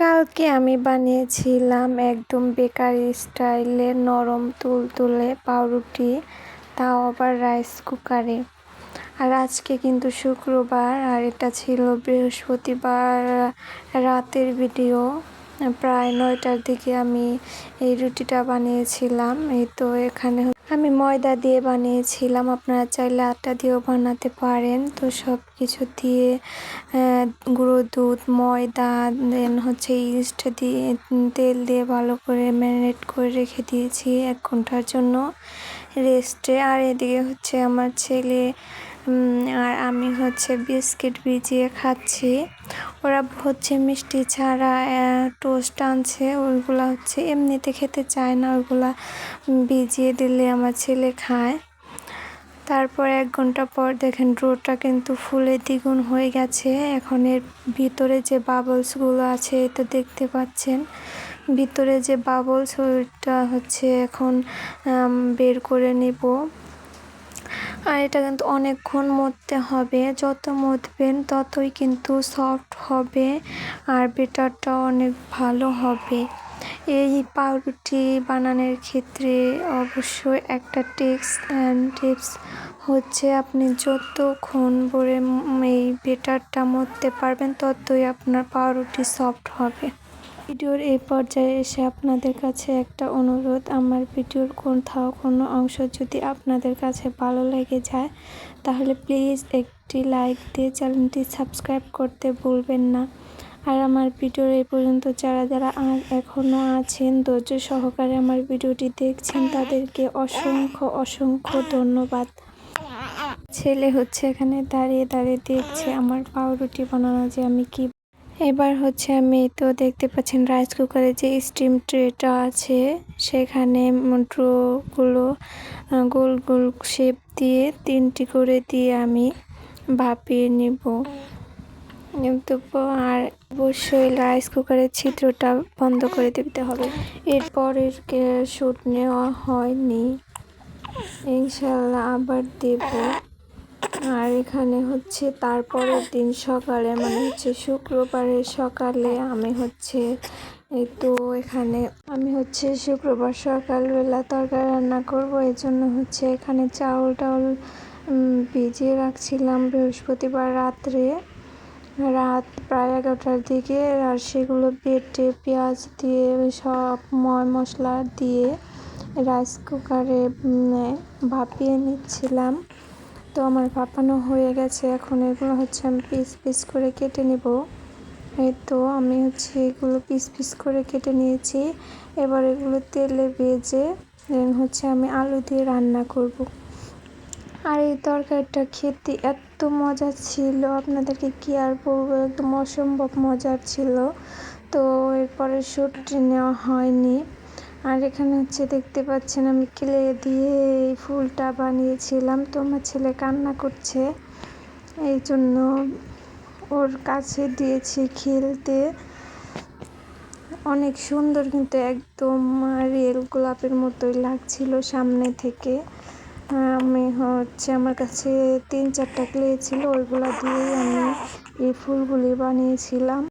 কালকে আমি বানিয়েছিলাম একদম বেকারি স্টাইলে নরম তুলতুলে পাউরুটি, তাও আবার রাইস কুকারে। আর আজকে কিন্তু শুক্রবার, আর এটা ছিল বৃহস্পতিবার রাতের ভিডিও। প্রায় নয়টার দিকে আমি এই রুটিটা বানিয়েছিলাম। এই তো এখানে আমি ময়দা দিয়ে বানিয়েছিলাম। আপনারা চাইলে আটা দিয়েও বানাতে পারেন। তো সব কিছু দিয়ে গুঁড়ো দুধ, ময়দা দেন হচ্ছে ইস্ট দিয়ে, তেল দিয়ে ভালো করে ম্যারিনেট করে রেখে দিয়েছি এক ঘণ্টার জন্য রেস্টে আর এদিকে হচ্ছে আমার ছেলে আর আমি হচ্ছে বিস্কিট ভিজিয়ে খাচ্ছি। ওরা হচ্ছে মিষ্টি ছাড়া টোস্ট আনছে, ওইগুলো হচ্ছে এমনিতে খেতে চায় না, ওইগুলা ভিজিয়ে দিলে আমার ছেলে খায়। তারপর এক ঘণ্টা পর দেখেন ড্রোটা কিন্তু ফুলে দ্বিগুণ হয়ে গেছে। এখন এর ভিতরে যে বাবলসগুলো আছে, এটা দেখতে পাচ্ছেন। ভিতরে যে বাবলস ওইটা হচ্ছে এখন বের করে নেব। আর এটা কিন্তু অনেকক্ষণ মধ্যে হবে। যত মধ্যবেন ততই কিন্তু সফট হবে আর বেটারটা অনেক ভালো হবে। এই পাউরুটি বানানোর ক্ষেত্রে অবশ্যই একটা টিপস অ্যান্ড টিপস হচ্ছে আপনি যতক্ষণ ভরে এই বেটারটা মরতে পারবেন ততই আপনার পাউরুটি সফট হবে। ভিডিওর এই পর্যায়ে এসে আপনাদের কাছে একটা অনুরোধ, আমার ভিডিওর কোথাও কোনো অংশ যদি আপনাদের কাছে ভালো লেগে যায়, তাহলে প্লিজ একটি লাইক দিয়ে চ্যানেলটি সাবস্ক্রাইব করতে ভুলবেন না। আর আমার ভিডিওর এই পর্যন্ত যারা যারা আর এখনও আছেন, ধৈর্য সহকারে আমার ভিডিওটি দেখছেন, তাদেরকে অসংখ্য অসংখ্য ধন্যবাদ। ছেলে হচ্ছে এখানে দাঁড়িয়ে দাঁড়িয়ে দেখছে আমার পাউরুটি বানানো যে আমি কি এবার হচ্ছে আমি তো দেখতে পাচ্ছেন রাইস কুকারে যে স্টিম ট্রেটা আছে, সেখানে ট্রোগুলো গোল গোল শেপ দিয়ে তিনটি করে দিয়ে আমি ভাপিয়ে নিব। কিন্তু আর অবশ্যই রাইস কুকারের ছিদ্রটা বন্ধ করে দিতে হবে। এরপরের শ্যুট নেওয়া হয়নি। ইনশাল্লাহ আবার দেব। আর এখানে হচ্ছে তারপরের দিন সকালে মানে হচ্ছে শুক্রবারের সকালে আমি হচ্ছে, এই তো এখানে আমি হচ্ছে শুক্রবার সকালবেলা তরকারি রান্না করব। এই জন্য হচ্ছে এখানে চাউল টাউল ভিজিয়ে রাখছিলাম বৃহস্পতিবার রাত্রে। রাত প্রায় এগারোটার দিকে আর সেগুলো বেটে পেঁয়াজ দিয়ে, সব ময় মশলা দিয়ে রাইস কুকারে ভাপিয়ে নিচ্ছিলাম। তো আমার ভাপানো হয়ে গেছে, এখন এগুলো হচ্ছে আমি পিস পিস করে কেটে নেব। এই তো আমি হচ্ছে এগুলো পিস পিস করে কেটে নিয়েছি। এবার এগুলো তেলে ভেজে হচ্ছে আমি আলু দিয়ে রান্না করব। আর এই তরকারিটা খেতে এত মজা ছিল, আপনাদেরকে কি আর বলব? একদম অসম্ভব মজার ছিল। তো এরপরে শ্যুটটি নেওয়া হয়নি। আর এখানে হচ্ছে দেখতে পাচ্ছেন আমি ক্লে দিয়ে এই ফুলটা বানিয়েছিলাম। তো আমার ছেলে কান্না করছে। এই জন্য ওর কাছে দিয়েছি খেলতে। অনেক সুন্দর কিন্তু একদম রিয়েল গোলাপের মতোই লাগছিল সামনে থেকে। আমি হচ্ছে আমার কাছে তিন চারটা ক্লে ছিল, ওইগুলো দিয়েই আমি এই ফুলগুলি বানিয়েছিলাম।